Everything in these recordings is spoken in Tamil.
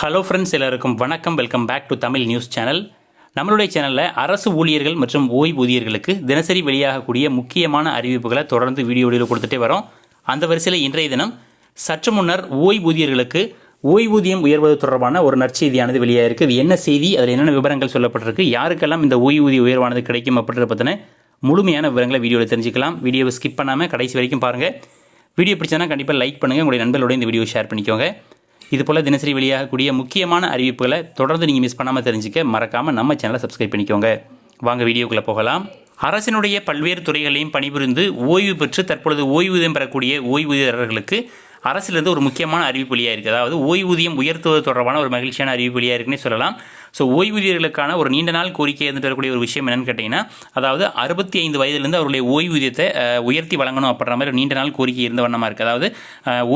ஹலோ ஃப்ரெண்ட்ஸ் எல்லாருக்கும் வணக்கம். Welcome back to Tamil news channel நம்மளுடைய சேனலில் அரசு ஊழியர்கள் மற்றும் ஓய்வூதியர்களுக்கு தினசரி வெளியாகக்கூடிய முக்கியமான அறிவிப்புகளை தொடர்ந்து வீடியோ வீடியோவில் கொடுத்துட்டே வரோம். அந்த வரிசையில் இன்றைய தினம் சற்று முன்னர் ஓய்வூதியர்களுக்கு ஓய்வூதியம் உயர்வது தொடர்பான ஒரு நற்செய்தியானது வெளியாகிருக்கு இது என்ன செய்தி? அதில் என்னென்ன விவரங்கள் சொல்லப்பட்டிருக்கு? யாருக்கெல்லாம் இந்த ஓய்வூதிய உயர்வானது கிடைக்கும் அப்படின்றத பற்றின முழுமையான விவரங்களை வீடியோவில் தெரிஞ்சுக்கலாம். வீடியோவை ஸ்கிப் பண்ணாமல் கடைசி வரைக்கும் பாருங்கள் வீடியோ பிடிச்சதுன்னா கண்டிப்பாக லைக் பண்ணுங்கள் உங்களுடைய நண்பர்களோட இந்த வீடியோ ஷேர் பண்ணிக்கோங்க. இது போல் தினசரி வெளியாகக்கூடிய முக்கியமான அறிவிப்புகளை தொடர்ந்து நீங்கள் மிஸ் பண்ணாமல் தெரிஞ்சுக்க மறக்காமல் நம்ம சேனலை சப்ஸ்கிரைப் பண்ணிக்கோங்க. வாங்க வீடியோக்குள்ளே போகலாம். அரசினுடைய பல்வேறு துறைகளையும் பணிபுரிந்து ஓய்வு பெற்று தற்பொழுது ஓய்வூதியம் பெறக்கூடிய ஓய்வூதியர்களுக்கு அரசிலிருந்து ஒரு முக்கியமான அறிவிப்பு வெளியாக இருக்குது அதாவது ஓய்வூதியம் உயர்த்துவது தொடர்பான ஒரு மகிழ்ச்சியான அறிவிப்பு வெளியாக இருக்குன்னே சொல்லலாம். ஸோ ஓய்வூதியர்களுக்கான ஒரு நீண்ட நாள் கோரிக்கை இருந்துட்டு வரக்கூடிய ஒரு விஷயம் என்னென்னு கேட்டிங்கன்னா அதாவது அறுபத்தி ஐந்து வயதுலேருந்து அவருடைய ஓய்வூதியத்தை உயர்த்தி வழங்கணும் அப்படின்ற மாதிரி ஒரு நீண்ட நாள் கோரிக்கை இருந்த வண்ணமாக இருக்குது அதாவது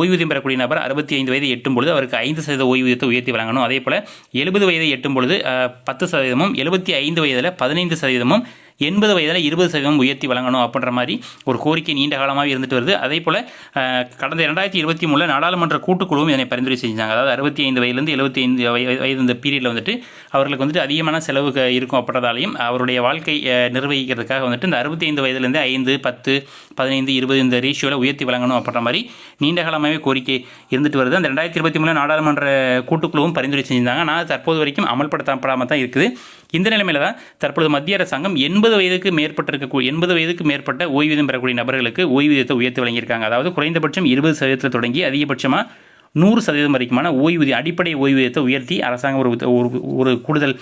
ஓய்வூதியம் பெறக்கூடிய நபர் அறுபத்தி ஐந்து வயது எட்டும் பொழுது அவருக்கு ஐந்து சதவீத ஓய்வூதியத்தை உயர்த்தி வழங்கணும். அதே போல் எழுபது வயதை எட்டும் பொழுது பத்து சதவீதமும் எழுபத்தி ஐந்து வயதில் பதினைந்து சதவீதமும் எண்பது வயதில் இருபது சதவீதம் உயர்த்தி வழங்கணும் அப்படின்ற மாதிரி ஒரு கோரிக்கை நீண்ட காலமாக இருந்துட்டு வருது. அதே போல் கடந்த இரண்டாயிரத்தி இருபத்தி மூணில் நாடாளுமன்ற கூட்டுக்குழுவும் இதனை பரிந்துரை செஞ்சாங்க. அதாவது அறுபத்தி ஐந்து வயதுலேருந்து எழுபத்தி ஐந்து வயது இந்த பீரியடில் வந்துட்டு அவர்களுக்கு வந்துட்டு அதிகமான செலவு க- இருக்கும் அப்படின்றதாலையும் அவருடைய வாழ்க்கை நிர்வகிக்கிறதுக்காக வந்துட்டு இந்த அறுபத்தி ஐந்து வயதுலேருந்து ஐந்து பத்து பதினைந்து இருபது இந்த ரேஷியோவில் உயர்த்தி வழங்கணும் அப்படின்ற மாதிரி நீண்ட காலமாகவே கோரிக்கை இருந்துட்டு வருது. அந்த ரெண்டாயிரத்தி இருபத்தி மூணு நாடாளுமன்ற கூட்டுக்குழுவும் பரிந்துரை செஞ்சிருந்தாங்க. ஆனால் தற்போது வரைக்கும் அமல்படுத்தப்படாமல் தான் இருக்குது. இந்த நிலைமையில் தான் தற்போது மத்திய அரசாங்கம் எண்பது எண்பது வயதுக்கு மேற்பட்ட இருக்கக்கூடிய எண்பது வயதுக்கு மேற்பட்ட ஓய்வூதியம் பெறக்கூடிய நபர்களுக்கு ஓய்வூதியத்தை உயர்த்தி வழங்கியிருக்காங்க. அதாவது குறைந்தபட்சம் இருபது சதவீதத்தில் தொடங்கி அதிகபட்சமாக நூறு சதவீதம் வரைக்குமான ஓய்வூதியம் அடிப்படை ஓய்வூதியத்தை உயர்த்தி அரசாங்கம் ஒரு ஒரு கூடுதல்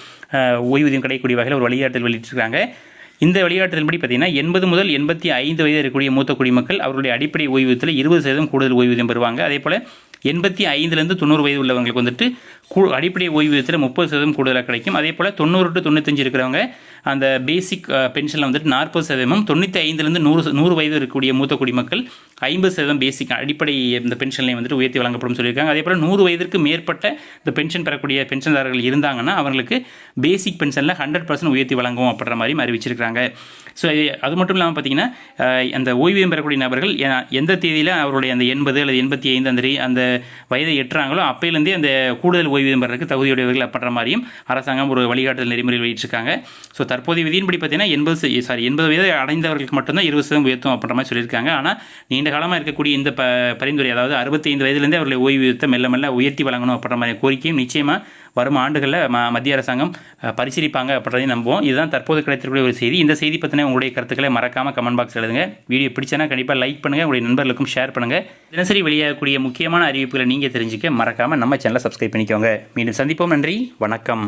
ஓய்வூதியம் கிடைக்கக்கூடிய வகையில் ஒரு வழிகாட்டல் வெளியிட்டிருக்காங்க. இந்த வழிகாட்டுதல்படி பார்த்தீங்கன்னா எண்பது முதல் எண்பத்தி ஐந்து வயது இருக்கக்கூடிய மூத்த குடிமக்கள் அவருடைய அடிப்படை ஓய்வூதியத்தில் இருபது சதவீதம் கூடுதல் ஓய்வூதியம் பெறுவாங்க. அதே போல் எண்பத்தி ஐந்துலேருந்து தொண்ணூறு வயது உள்ளவங்களுக்கு வந்துட்டு கூ அடிப்படை ஓய்வூதியத்தில் முப்பது சதவீதம் கூடுதலாக கிடைக்கும். அதே போல் தொண்ணூறு டு தொண்ணூத்தஞ்சு இருக்கிறவங்க அந்த பேசிக் பென்ஷனில் வந்துட்டு நாற்பது சதவீதமும் தொண்ணூற்றி ஐந்துலேருந்து நூறு நூறு வயது இருக்கக்கூடிய மூத்த குடிமக்கள் ஐம்பது சதவீதம் பேசிக் அடிப்படை இந்த பென்ஷன்லையும் வந்துட்டு உயர்த்தி வழங்கப்படும் சொல்லியிருக்காங்க. அதே போல் நூறு வயதிற்கு மேற்பட்ட இந்த பென்ஷன் பெறக்கூடிய பென்ஷன்தாரர்கள் இருந்தாங்கன்னா அவங்களுக்கு பேசிக் பென்ஷனில் ஹண்ட்ரட் பர்சன்ட் உயர்த்தி வழங்கும் அப்படின்ற மாதிரி அறிவிச்சிருக்காங்க ஸோ அது மட்டும் இல்லாமல் பார்த்தீங்கன்னா அந்த ஓய்வூதியம் பெறக்கூடிய நபர்கள் எந்த தேதியில் அவருடைய அந்த எண்பது அல்லது எண்பத்தி ஐந்து அந்த அந்த வயதை எட்டுறாங்களோ அப்பையிலேருந்தே அந்த கூடுதல் ஓய்வூதியம் பெறதுக்கு தகுதியுடையவர்கள் அப்படின்ற மாதிரியும் அரசாங்கம் ஒரு வழிகாட்டுதல் நெறிமுறையில் வெளியிட்டிருக்காங்க. ஸோ தற்போதைய விதியின்படி பார்த்தீங்கன்னா எண்பது சாரி எண்பது வயது அடைந்தவர்களுக்கு மட்டும்தான் இருபது சதவீதம் உயர்த்தும் அப்படின்ற மாதிரி சொல்லியிருக்காங்க. ஆனால் நீண்ட காலமாக இருக்கக்கூடிய இந்த ப பரிந்துரை அதாவது அறுபத்தைந்து வயதுலேருந்தே அவர்களை ஓய்வூதியத்தை மெல்ல மெல்ல உயர்த்தி வழங்கணும் அப்படின்ற மாதிரி கோரிக்கையும் நிச்சயமாக வரும் ஆண்டுகளில் ம மத்திய அரசாங்கம் பரிசீலிப்பாங்க அப்படின்றதையும் நம்புவோம். இதுதான் தற்போது கிடைத்திருக்கக்கூடிய ஒரு செய்தி. இந்த செய்தி பற்றின உங்களுடைய கருத்துக்களை மறக்காமல் கமெண்ட் பாக்ஸ் எழுதுங்க. வீடியோ பிடிச்சனா கண்டிப்பாக லைக் பண்ணுங்கள் உங்களுடைய நண்பர்களுக்கும் ஷேர் பண்ணுங்கள் தினசரி வெளியாகக்கூடிய முக்கியமான அறிவிப்புகளை நீங்கள் தெரிஞ்சுக்க மறக்காமல் நம்ம சேனலை சப்ஸ்கிரைப் பண்ணிக்கோங்க. மீண்டும் சந்திப்போம். நன்றி. வணக்கம்.